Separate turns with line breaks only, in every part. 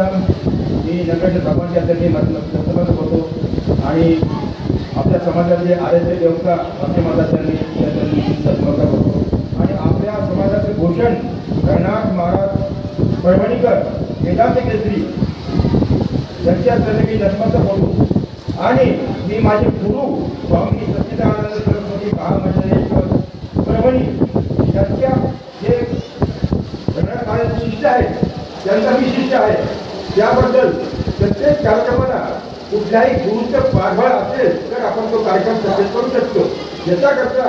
सर्वप्रथम मी नगरच्या सर्वांच्या त्यांनी नतमस्तक होतो. आणि आपल्या समाजाचे आराध्य देवता असे या त्यांनी नतमस्तक होतो आणि आपल्या समाजाचे भूषण रघुनाथ महाराज परभणीकर वेदांत केसरी यांच्या चरणी मी नतमस्तक होतो. आणि मी माझे गुरु स्वामी सच्चिदानंद सरस्वती महामंडळेश्वर परभणी यांच्या जे सगळ्या महाराज शिष्य आहेत त्यांचा मी शिष्य आहे. त्याबद्दल प्रत्येक कार्यक्रमाला कुठल्याही गुरुचं पाठबळ असेल तर आपण तो कार्यक्रम सक्सेस करू शकतो. याच्याकरता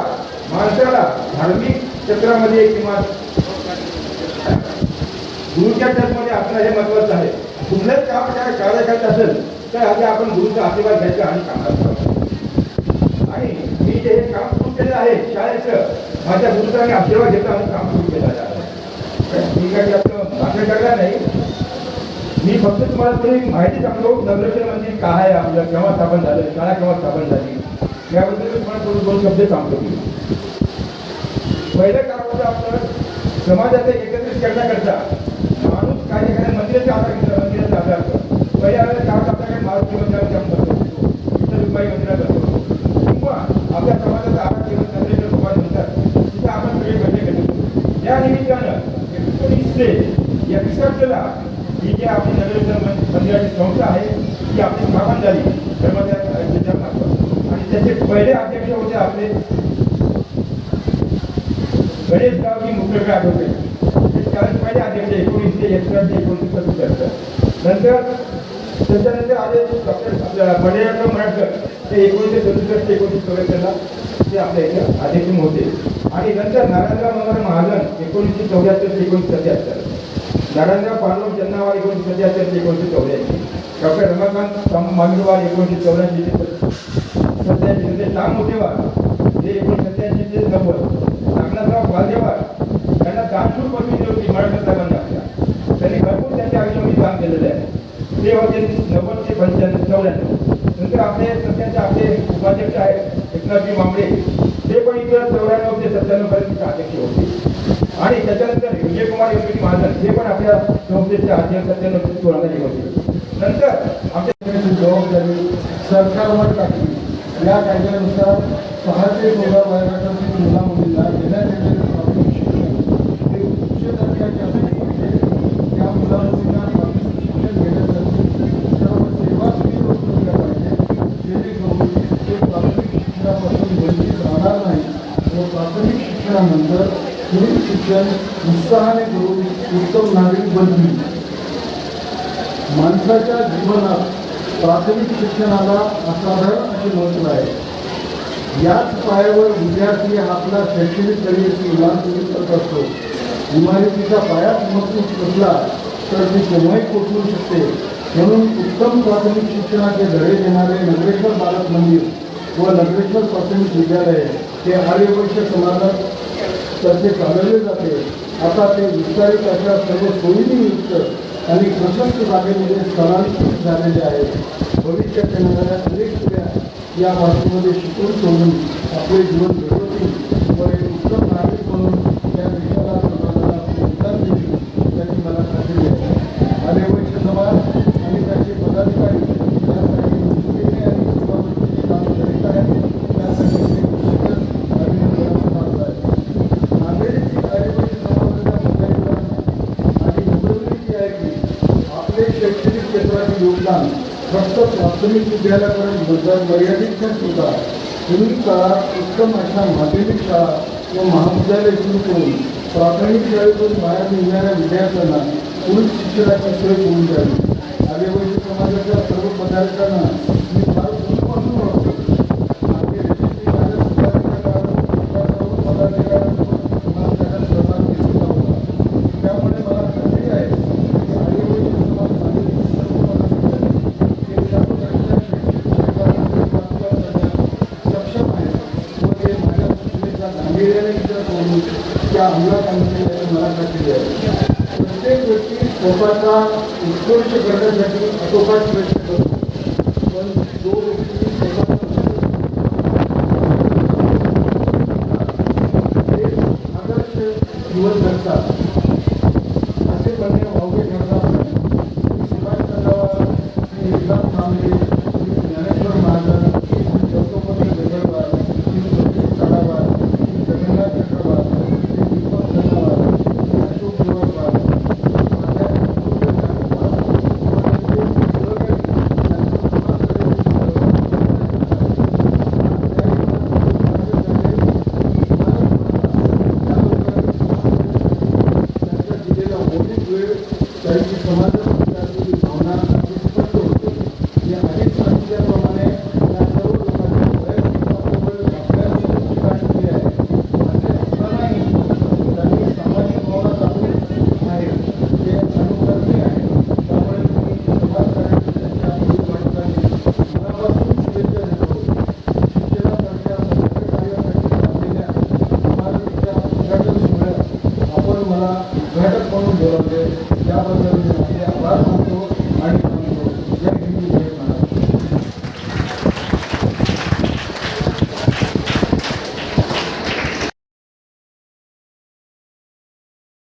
माणसाला धार्मिक क्षेत्रामध्ये किंवा गुरुच्या टचमध्ये असणं हे महत्वाचं आहे. कुठलंच काम काय कार्य करत असेल तर आधी आपण गुरुचा आशीर्वाद घ्यायचा आणि कामाला आणि मी जे हे काम सुरू केलेलं आहे शाळेचं माझ्या गुरुचा मी आशीर्वाद घेतला आणि काम सुरू केलेलं आहे. मी काही आपलं भाषण करणार नाही. मी फक्त तुम्हाला थोडी माहिती सांगतो नगरेश्वर म्हणजे काय आहे आपलं केव्हा स्थापन झालं शाळा केव्हा स्थापन झाली याबद्दल मी तुम्हाला थोडं दोन शब्द सांगतो. मी पहिलं काम होतं आपलं समाजाचे एकत्रित करण्याकरता माणूस काय एखाद्या मंदिराच्या आधार घेतला मंदिराचा आधार. पहिल्या वेळेला काय होतं. आपल्याकडे मारुती मंदिरात काम करतो मंदिरात करतो किंवा आपल्या समाजाचा आधार घेऊन नगरेश्वर समाज म्हणतात तिथे आपण सगळे बैठक घेतो या निमित्तानं एकोणीसशे एकसष्टला ही जी आपली नगरेश्वर मं- मंदिराची संस्था आहे ती आपली स्थापन झाली. आणि त्याचे पहिले अध्यक्ष होते आपले गणेशरावजी मुख्यकडे आठवते ते त्यावेळेस पहिले अध्यक्ष एकोणीसशे एकसष्ट एकोणीसशे सदुसष्ट नंतर त्याच्यानंतर आले डॉक्टर बडेराव मराठकर. ते एकोणीसशे सदुसष्ट एकोणीसशे चौऱ्याहत्तरला ते आपल्या इथे अध्यक्ष होते. आणि नंतर नारायणराव मनोहर महाजन एकोणीसशे चौऱ्याहत्तर ते एकोणीसशे सत्याहत्तर. नारायणराव पांडव जन्नावार एकोणीसशे सत्याहत्तर ते एकोणीसशे चौऱ्याऐंशी. डॉक्टर रमाकांत मांगडवार एकोणीसशे चौऱ्याऐंशी ते सत्याऐंशी. म्हणजे श्याम मोठेवार हे एकोणीसशे सत्याऐंशी ते नव्वद नागनाथराव वालदेवार यांना दानशूर पदवी दिली होती मराठा साहेबांनी आपल्या त्यांनी भरपूर त्यांच्या आयुष्यामध्ये काम केलेलं आहे. ते होते नव्वद ते पंच्याण्णव चौऱ्याण्णव. नंतर आपले सध्याचे आपले उपाध्यक्ष आहेत एकनाथजी मांबळे ते पण इथं चौऱ्याण्णव ते सत्त्याण्णव पर्यंत अध्यक्ष होते. आणि त्याच्यानंतर विजयकुमार योगी महाजन हे पण आपल्या संस्थेचे अध्यक्ष सत्त्याण्णव ते होते. नंतर आपल्या
जबाबदारी सरकारवर टाकली. या कायद्यानुसार सहा ते चौदा वयोगटातील मुला मुलींना येणारे प्राथमिक शिक्षण हे उच्च दर्जाचे असले पाहिजे त्या मुला मुलींना प्राथमिक शिक्षण घेण्यासाठी सर्व सेवा सुविधा दिल्या पाहिजे. जेणेकरून ते प्राथमिक शिक्षणापासून वंचित राहणार नाही. व प्राथमिक शिक्षणानंतर पुढील शिक्षण उत्साहाने करून उत्तम नागरिक बनतील माणसाच्या जीवनात प्राथमिक शिक्षणाला असाधारण असे महत्त्व आहे. याच पायावर विद्यार्थी आपला शैक्षणिक करिअरची इमारती करत असतो. इमारतीचा पायाच मजबूत असला तर ती केव्हाही कोसळू शकते. म्हणून उत्तम प्राथमिक शिक्षणाचे धडे देणारे नगरेश्वर बालक मंदिर व नगरेश्वर प्राथमिक विद्यालय हे आर्यवैश्य समाजात तर्फे चालवले जाते. आता ते विस्तारित अशा सर्व सोयीने आणि प्रशस्त जागेमध्ये स्थलांतरित झालेले आहेत. भविष्यात येणाऱ्या अनेक पिढ्या या भाषेमध्ये शिकून सोडून आपले जीवन घडवतील व एक उत्तम नागरिक म्हणून या देशाला समाजाला योगदान देतील त्याची मला खात्री आहे आर्यवैश्य समाज आणि त्याचे पदाधिकारी यासाठी उत्सुकतेने आणि सेवावृत्तीने काम करीत आहेत त्यासाठी ते निश्चितच अभिनंदनाचं पात्र आहे नांदेडची आर्यवैश्य समाजाच्या मंडळींना आणि नोंदवली आहे की आपले शैक्षणिक क्षेत्राचे योगदान फक्त प्राथमिक विद्यालयापर्यंत मर्यादित मर्यादित न ठेवता पुढील काळात उत्तम अशा माध्यमिक शाळा व महाविद्यालय सुरू करून प्राथमिक शाळेतून बाहेर निघणाऱ्या विद्यार्थ्यांना पुढील शिक्षणाची सोय करून द्यावी आदिवासी समाजाच्या सर्व पदार्थांना मी फार पूर्वीपासून ओळखतो मागे रेसिपी माझ्या सुधारणेच्या काळात विकासावर पदाधिकाऱ्यांसोबत समाज कार्यात सहभाग घेतला होता त्यामुळे मला खात्री आहे की आदिवासी समाज माध्यमिक सर्व पदाधिकारी हे सर्व त्यांच्या शैक्षणिक क्षेत्रामध्ये वाटचाल करण्यास सक्षम आहेत व ते माझ्या सूचनेचा विचार करून त्या अंमलात मला खात्री आहे. प्रत्येक व्यक्ती स्वतःचा उत्कृष्ट करण्यासाठी अतोपात प्रयत्न करतो. पण जो व्यक्ती स्वतःचा